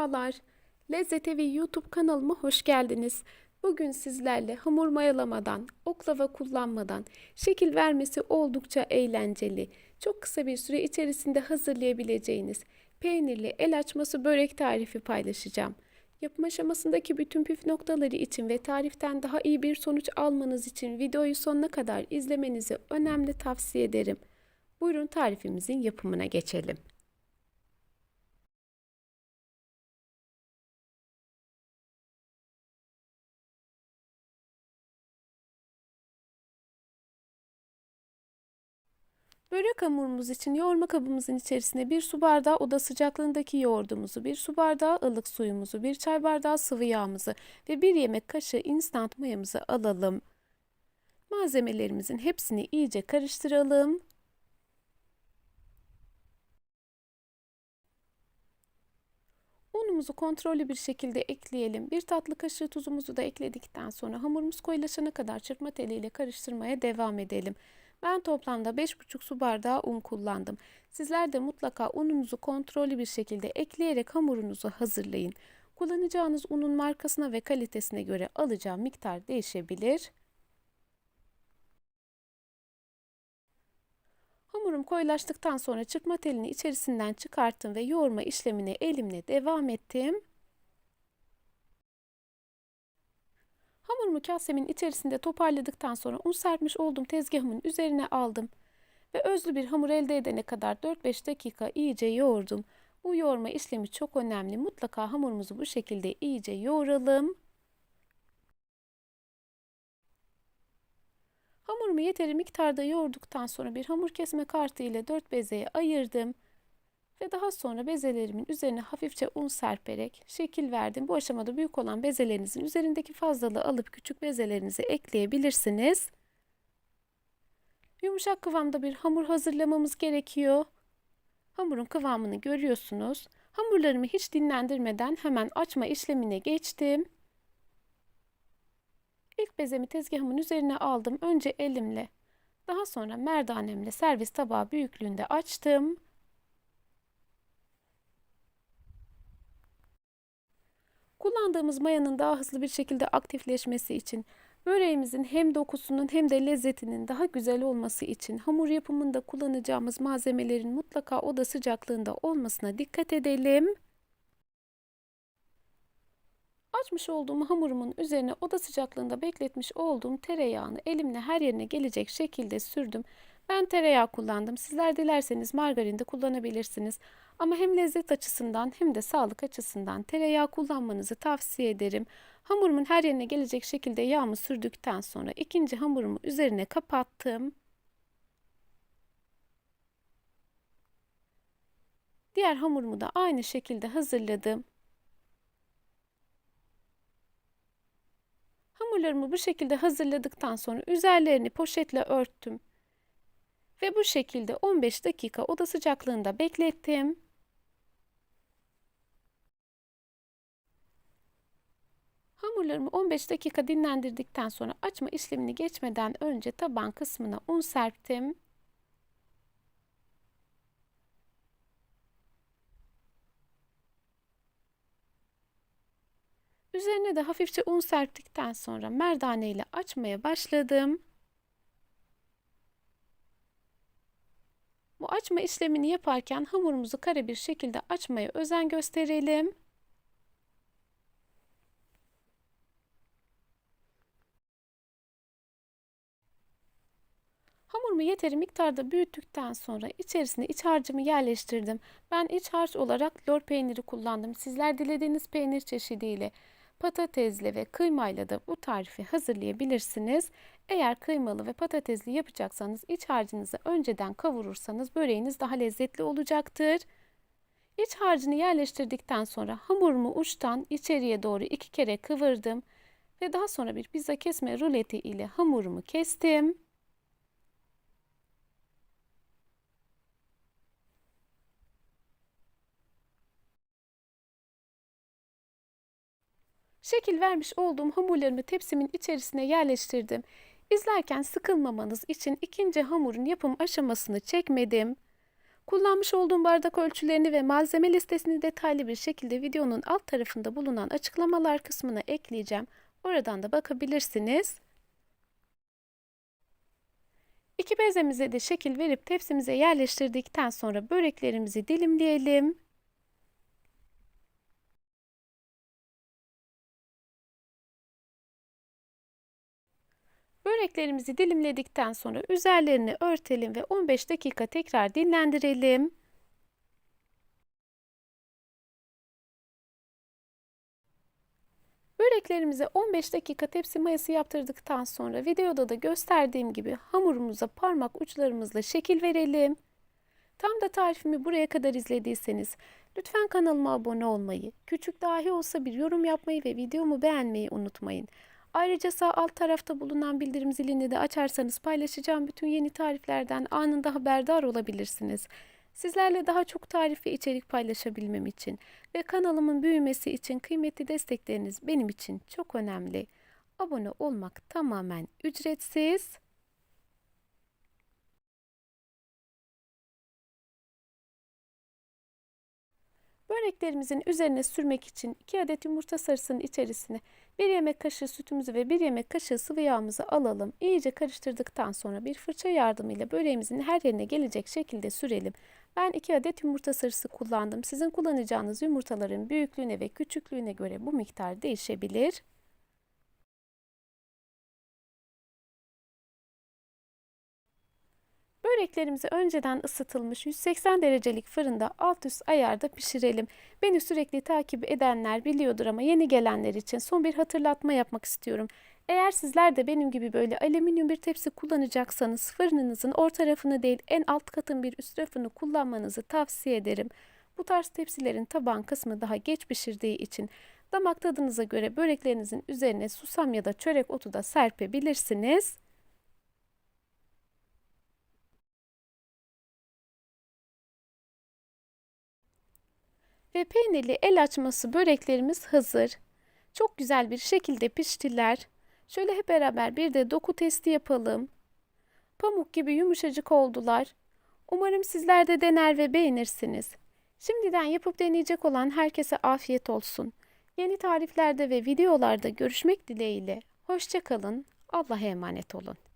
Merhabalar. Lezzet Evi YouTube kanalıma hoş geldiniz. Bugün sizlerle hamur mayalamadan, oklava kullanmadan şekil vermesi oldukça eğlenceli, çok kısa bir süre içerisinde hazırlayabileceğiniz peynirli el açması börek tarifi paylaşacağım. Yapım aşamasındaki bütün püf noktaları için ve tariften daha iyi bir sonuç almanız için videoyu sonuna kadar izlemenizi önemli tavsiye ederim. Buyurun tarifimizin yapımına geçelim. Börek hamurumuz için yoğurma kabımızın içerisine bir su bardağı oda sıcaklığındaki yoğurdumuzu, bir su bardağı ılık suyumuzu, bir çay bardağı sıvı yağımızı ve bir yemek kaşığı instant mayamızı alalım. Malzemelerimizin hepsini iyice karıştıralım. Unumuzu kontrollü bir şekilde ekleyelim. Bir tatlı kaşığı tuzumuzu da ekledikten sonra hamurumuz koyulaşana kadar çırpma teliyle karıştırmaya devam edelim. Ben toplamda 5,5 su bardağı un kullandım. Sizler de mutlaka ununuzu kontrollü bir şekilde ekleyerek hamurunuzu hazırlayın. Kullanacağınız unun markasına ve kalitesine göre alacağı miktar değişebilir. Hamurum koyulaştıktan sonra çırpma telini içerisinden çıkarttım ve yoğurma işlemine elimle devam ettim. Hamurumu kasemin içerisinde toparladıktan sonra un serpmiş olduğum tezgahımın üzerine aldım ve özlü bir hamur elde edene kadar 4-5 dakika iyice yoğurdum. Bu yoğurma işlemi çok önemli. Mutlaka hamurumuzu bu şekilde iyice yoğuralım. Hamurumu yeteri miktarda yoğurduktan sonra bir hamur kesme kartı ile 4 bezeye ayırdım. Ve daha sonra bezelerimin üzerine hafifçe un serperek şekil verdim. Bu aşamada büyük olan bezelerinizin üzerindeki fazlalığı alıp küçük bezelerinize ekleyebilirsiniz. Yumuşak kıvamda bir hamur hazırlamamız gerekiyor. Hamurun kıvamını görüyorsunuz. Hamurlarımı hiç dinlendirmeden hemen açma işlemine geçtim. İlk bezemi tezgahımın üzerine aldım. Önce elimle, daha sonra merdanemle servis tabağı büyüklüğünde açtım. Kullandığımız mayanın daha hızlı bir şekilde aktifleşmesi için böreğimizin hem dokusunun hem de lezzetinin daha güzel olması için hamur yapımında kullanacağımız malzemelerin mutlaka oda sıcaklığında olmasına dikkat edelim. Açmış olduğum hamurumun üzerine oda sıcaklığında bekletmiş olduğum tereyağını elimle her yerine gelecek şekilde sürdüm. Ben tereyağı kullandım. Sizler dilerseniz margarin de kullanabilirsiniz. Ama hem lezzet açısından hem de sağlık açısından tereyağı kullanmanızı tavsiye ederim. Hamurumun her yerine gelecek şekilde yağımı sürdükten sonra ikinci hamurumu üzerine kapattım. Diğer hamurumu da aynı şekilde hazırladım. Hamurlarımı bu şekilde hazırladıktan sonra üzerlerini poşetle örttüm. Ve bu şekilde 15 dakika oda sıcaklığında beklettim. Hamurlarımı 15 dakika dinlendirdikten sonra açma işlemini geçmeden önce taban kısmına un serptim. Üzerine de hafifçe un serptikten sonra merdane ile açmaya başladım. Bu açma işlemini yaparken hamurumuzu kare bir şekilde açmaya özen gösterelim. Hamurumu yeteri miktarda büyüttükten sonra içerisine iç harcımı yerleştirdim. Ben iç harç olarak lor peyniri kullandım. Sizler dilediğiniz peynir çeşidiyle patatesli ve kıymayla da bu tarifi hazırlayabilirsiniz. Eğer kıymalı ve patatesli yapacaksanız iç harcınızı önceden kavurursanız böreğiniz daha lezzetli olacaktır. İç harcını yerleştirdikten sonra hamurumu uçtan içeriye doğru iki kere kıvırdım ve daha sonra bir pizza kesme ruleti ile hamurumu kestim. Şekil vermiş olduğum hamurlarımı tepsimin içerisine yerleştirdim. İzlerken sıkılmamanız için ikinci hamurun yapım aşamasını çekmedim. Kullanmış olduğum bardak ölçülerini ve malzeme listesini detaylı bir şekilde videonun alt tarafında bulunan açıklamalar kısmına ekleyeceğim. Oradan da bakabilirsiniz. İki bezemize de şekil verip tepsimize yerleştirdikten sonra böreklerimizi dilimleyelim. Böreklerimizi dilimledikten sonra üzerlerini örtelim ve 15 dakika tekrar dinlendirelim. Böreklerimize 15 dakika tepsi mayası yaptırdıktan sonra videoda da gösterdiğim gibi hamurumuza parmak uçlarımızla şekil verelim. Tam da tarifimi buraya kadar izlediyseniz lütfen kanalıma abone olmayı, küçük dahi olsa bir yorum yapmayı ve videomu beğenmeyi unutmayın. Ayrıca sağ alt tarafta bulunan bildirim zilini de açarsanız paylaşacağım bütün yeni tariflerden anında haberdar olabilirsiniz. Sizlerle daha çok tarif ve içerik paylaşabilmem için ve kanalımın büyümesi için kıymetli destekleriniz benim için çok önemli. Abone olmak tamamen ücretsiz. Böreklerimizin üzerine sürmek için 2 adet yumurta sarısının içerisine 1 yemek kaşığı sütümüzü ve 1 yemek kaşığı sıvı yağımızı alalım. İyice karıştırdıktan sonra bir fırça yardımıyla böreğimizin her yerine gelecek şekilde sürelim. Ben 2 adet yumurta sarısı kullandım. Sizin kullanacağınız yumurtaların büyüklüğüne ve küçüklüğüne göre bu miktar değişebilir. Böreklerimizi önceden ısıtılmış 180 derecelik fırında alt üst ayarda pişirelim. Beni sürekli takip edenler biliyordur ama yeni gelenler için son bir hatırlatma yapmak istiyorum. Eğer sizler de benim gibi böyle alüminyum bir tepsi kullanacaksanız fırınınızın orta rafını değil en alt katın bir üst rafını kullanmanızı tavsiye ederim. Bu tarz tepsilerin taban kısmı daha geç pişirdiği için damak tadınıza göre böreklerinizin üzerine susam ya da çörek otu da serpebilirsiniz. Ve peynirli el açması böreklerimiz hazır. Çok güzel bir şekilde piştiler. Şöyle hep beraber bir de doku testi yapalım. Pamuk gibi yumuşacık oldular. Umarım sizler de dener ve beğenirsiniz. Şimdiden yapıp deneyecek olan herkese afiyet olsun. Yeni tariflerde ve videolarda görüşmek dileğiyle. Hoşçakalın. Allah'a emanet olun.